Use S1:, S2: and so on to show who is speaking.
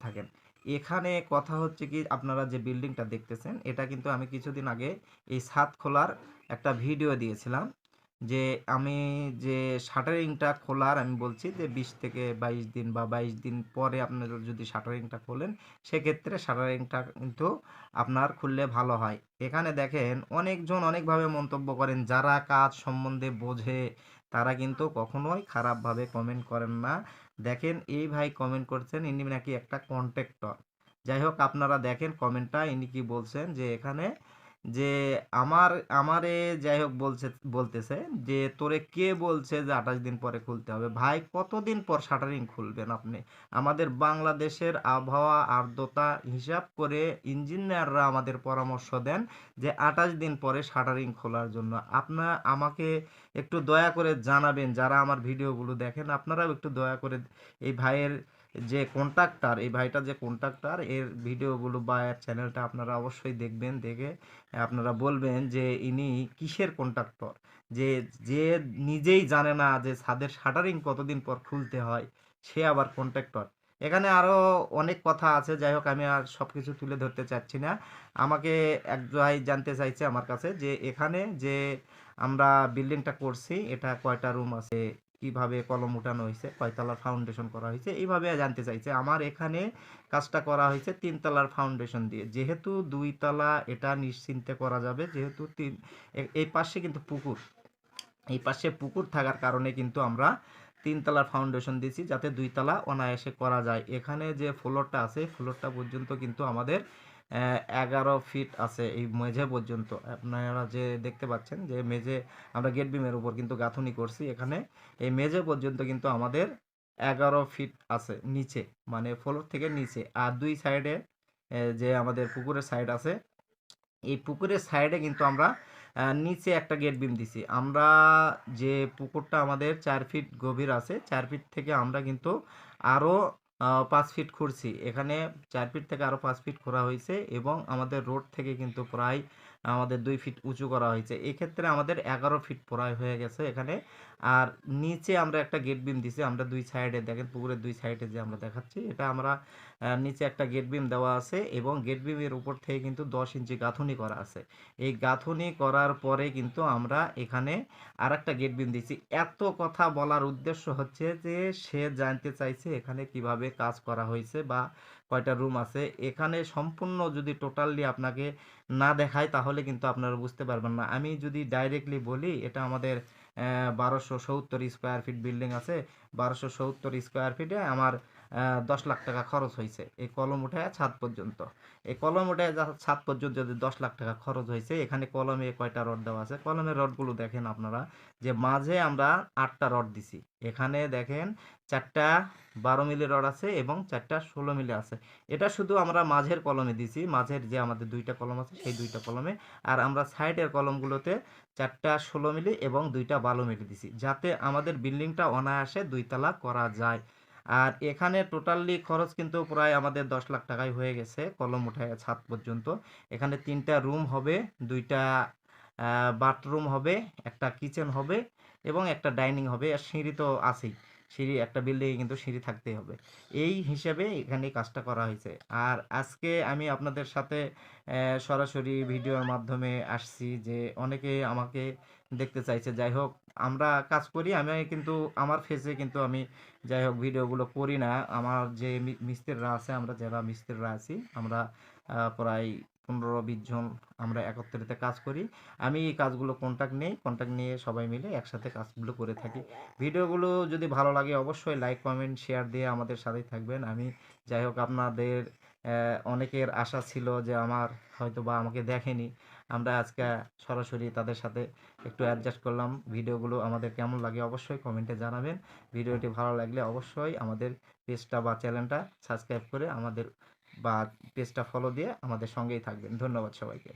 S1: থাকেন। এখানে কথা হচ্ছে কি, আপনারা যে বিল্ডিংটা দেখতেছেন, এটা কিন্তু আমি কিছুদিন আগে এই ছাদ খোলার একটা ভিডিও দিয়েছিলাম যে আমি যে শাটারিংটা খোলার, আমি বলছি যে বিশ থেকে বাইশ দিন বা বাইশ দিন পরে আপনারা যদি শাটারিংটা খোলেন, সেক্ষেত্রে শাটারিংটা কিন্তু আপনার খুললে ভালো হয়। এখানে দেখেন অনেকজন অনেকভাবে মন্তব্য করেন, যারা কাজ সম্বন্ধে বোঝে তারা কিন্তু কখনোই খারাপভাবে কমেন্ট করেন না। দেখেন, এই ভাই কমেন্ট করছেন, ইনি নাকি একটা কন্ট্রাক্টর যাই হোক, আপনারা দেখেন কমেন্টটা ইনি কি বলছেন যে এখানে যে আমার, আমারে যাই হোক বলছে, বলতেছে যে তোরে কে বলছে যে আঠাশ দিন পরে খুলতে হবে? ভাই, কতদিন পর শাটারিং খুলবেন আপনি? আমাদের বাংলাদেশের আবহাওয়া আর্দ্রতা হিসাব করে ইঞ্জিনিয়াররা আমাদের পরামর্শ দেন যে আঠাশ দিন পরে শাটারিং খোলার জন্য। আপনার আমাকে একটু দয়া করে জানাবেন, যারা আমার ভিডিওগুলো দেখেন, আপনারাও একটু দয়া করে এই ভাইয়ের যে কন্ট্রাক্টর এই ভাইটা যে কন্ট্রাক্টর এর ভিডিওগুলো বা এর চ্যানেলটা আপনারা অবশ্যই দেখবেন, দেখে আপনারা বলবেন যে ইনি কিসের কন্ট্রাক্টর যে যে নিজেই জানে না যে ছাদের শাটারিং কতদিন পর খুলতে হয়, সে আবার কন্ট্রাক্টর এখানে আরও অনেক কথা আছে, যাই হোক আমি আর সব কিছু তুলে ধরতে চাচ্ছি না। আমাকে এক ভাই জানতে চাইছে আমার কাছে যে এখানে যে আমরা বিল্ডিংটা করছি, এটা কয়টা রুম আছে? কীভাবে কলম উঠানো হয়েছে, কয়তলার ফাউন্ডেশন করা হয়েছে, এইভাবে জানতে চাইছে। আমার এখানে কাজটা করা হয়েছে তিনতলার ফাউন্ডেশন দিয়ে। যেহেতু দুইতলা, এটা নিশ্চিন্তে করা যাবে। যেহেতু তিন এই পাশে কিন্তু পুকুর। এই পাশে পুকুর থাকার কারণে কিন্তু আমরা তিনতলার ফাউন্ডেশন দিয়েছি যাতে দুইতলা অনায়াসে করা যায়। এখানে যে ফ্লোরটা আছে ফ্লোরটা পর্যন্ত কিন্তু আমাদের এগারো ফিট আছে এই মেঝে পর্যন্ত। আপনারা যে দেখতে পাচ্ছেন যে মেঝে, আমরা গেট বিমের উপর কিন্তু গাঁথুনি করছি। এখানে এই মেঝে পর্যন্ত কিন্তু আমাদের এগারো ফিট আছে নিচে মানে ফ্লোর থেকে নিচে। আর দুই সাইডে যে আমাদের পুকুরের সাইড আছে, এই পুকুরের সাইডে কিন্তু আমরা নিচে একটা গেট বিম দিছি। আমরা যে পুকুরটা আমাদের চার ফিট গভীর আছে, চার ফিট থেকে আমরা কিন্তু আরও পাঁচ ফিট খুঁড়ছি। এখানে চার ফিট থেকে আরও পাঁচ ফিট খোঁড়া হয়েছে এবং আমাদের রোড থেকে কিন্তু প্রায় আমাদের দুই ফিট উঁচু করা হয়েছে। এক্ষেত্রে আমাদের এগারো ফিট প্রায় হয়ে গেছে এখানে। আর নিচে আমরা একটা গেট বিম দিছি, আমরা দুই সাইডে দেখেন, পুকুরের দুই সাইডে যে আমরা দেখাচ্ছি, এটা আমরা নিচে একটা গেট বিম দেওয়া আছে এবং গেট বিমের উপর থেকে কিন্তু দশ ইঞ্চি গাঁথুনি করা আছে। এই গাঁথুনি করার পরে কিন্তু আমরা এখানে আর একটা গেট বিম দিচ্ছি এত কথা বলার উদ্দেশ্য হচ্ছে যে সে জানতে চাইছে এখানে কীভাবে কাজ করা হয়েছে বা কয়টা রুম আছে, এখানে সম্পূর্ণ যদি টোটালি আপনাকে না দেখায় তাহলে কিন্তু আপনারা বুঝতে পারবেন না। আমি যদি ডাইরেক্টলি বলি, এটা আমাদের বারোশো সত্তর স্কোয়ার ফিট বিল্ডিং আছে। বারোশো সত্তর স্কোয়ার ফিটে আমার দশ লাখ টাকা খরচ হয়েছে এই কলম উঠায় ছাদ পর্যন্ত। এই কলম উঠায় যা- ছাদ পর্যন্ত যদি দশ লাখ টাকা খরচ হয়েছে, এখানে কলমে কয়টা রড দেওয়া আছে? কলমের রডগুলো দেখেন আপনারা, যে মাঝে আমরা আটটা রড দিছি। এখানে দেখেন চারটা বারো মিলি রড আছে এবং চারটা ষোলো মিলি আছে। এটা শুধু আমরা মাঝের কলমে দিছি, মাঝের যে আমাদের দুইটা কলম আছে, সেই দুইটা কলমে। আর আমরা সাইডের কলমগুলোতে চারটা ষোলো মিলি এবং দুইটা বারো মিলি দিছি, যাতে আমাদের বিল্ডিংটা অনায়াসে দুইতলা করা যায়। আর এখানে টোটালি খরচ কিন্তু প্রায় আমাদের দশ লাখ টাকায় হয়ে গেছে, কলম উঠায় ছাদ পর্যন্ত। এখানে তিনটা রুম হবে, দুইটা বাথরুম হবে, একটা কিচেন হবে এবং একটা ডাইনিং হবে, আর সিঁড়ি তো আছেই। সিঁড়ি, একটা বিল্ডিংয়ে কিন্তু সিঁড়ি থাকতেই হবে। এই হিসাবে এখানে কাজটা করা হয়েছে। আর আজকে আমি আপনাদের সাথে সরাসরি ভিডিওর মাধ্যমে আসছি যে অনেকে আমাকে দেখতে চাইছে। যাই হোক, আমরা কাজ করি, আমি কিন্তু, আমার ফেসে কিন্তু আমি যাই হোক ভিডিওগুলো করি না। আমার যে মিস্ত্রিরা আছে, আমরা যারা মিস্ত্রিরা আছি, আমরা প্রায় পনেরো বিশ জন আমরা একত্রিত কাজ করি। আমি এই কাজগুলো কন্ট্যাক্ট নেই কন্ট্যাক্ট নিয়ে সবাই মিলে একসাথে কাজগুলো করে থাকি। ভিডিওগুলো যদি ভালো লাগে অবশ্যই লাইক কমেন্ট শেয়ার দিয়ে আমাদের সাথেই থাকবেন। আমি যাই হোক আপনাদের অনেকের আশা ছিল যে আমার হয়তো বা আমাকে দেখেনি। আমরা আজকে সরাসরি তাদের সাথে একটু অ্যাডজাস্ট করলাম। ভিডিওগুলো আমাদের কেমন লাগে অবশ্যই কমেন্টে জানাবেন। ভিডিওটি ভালো লাগলে অবশ্যই আমাদের পেজটা বা চ্যানেলটা সাবস্ক্রাইব করে আমাদের বা পেজটা ফলো দিয়ে আমাদের সঙ্গেই থাকবেন। ধন্যবাদ সবাইকে।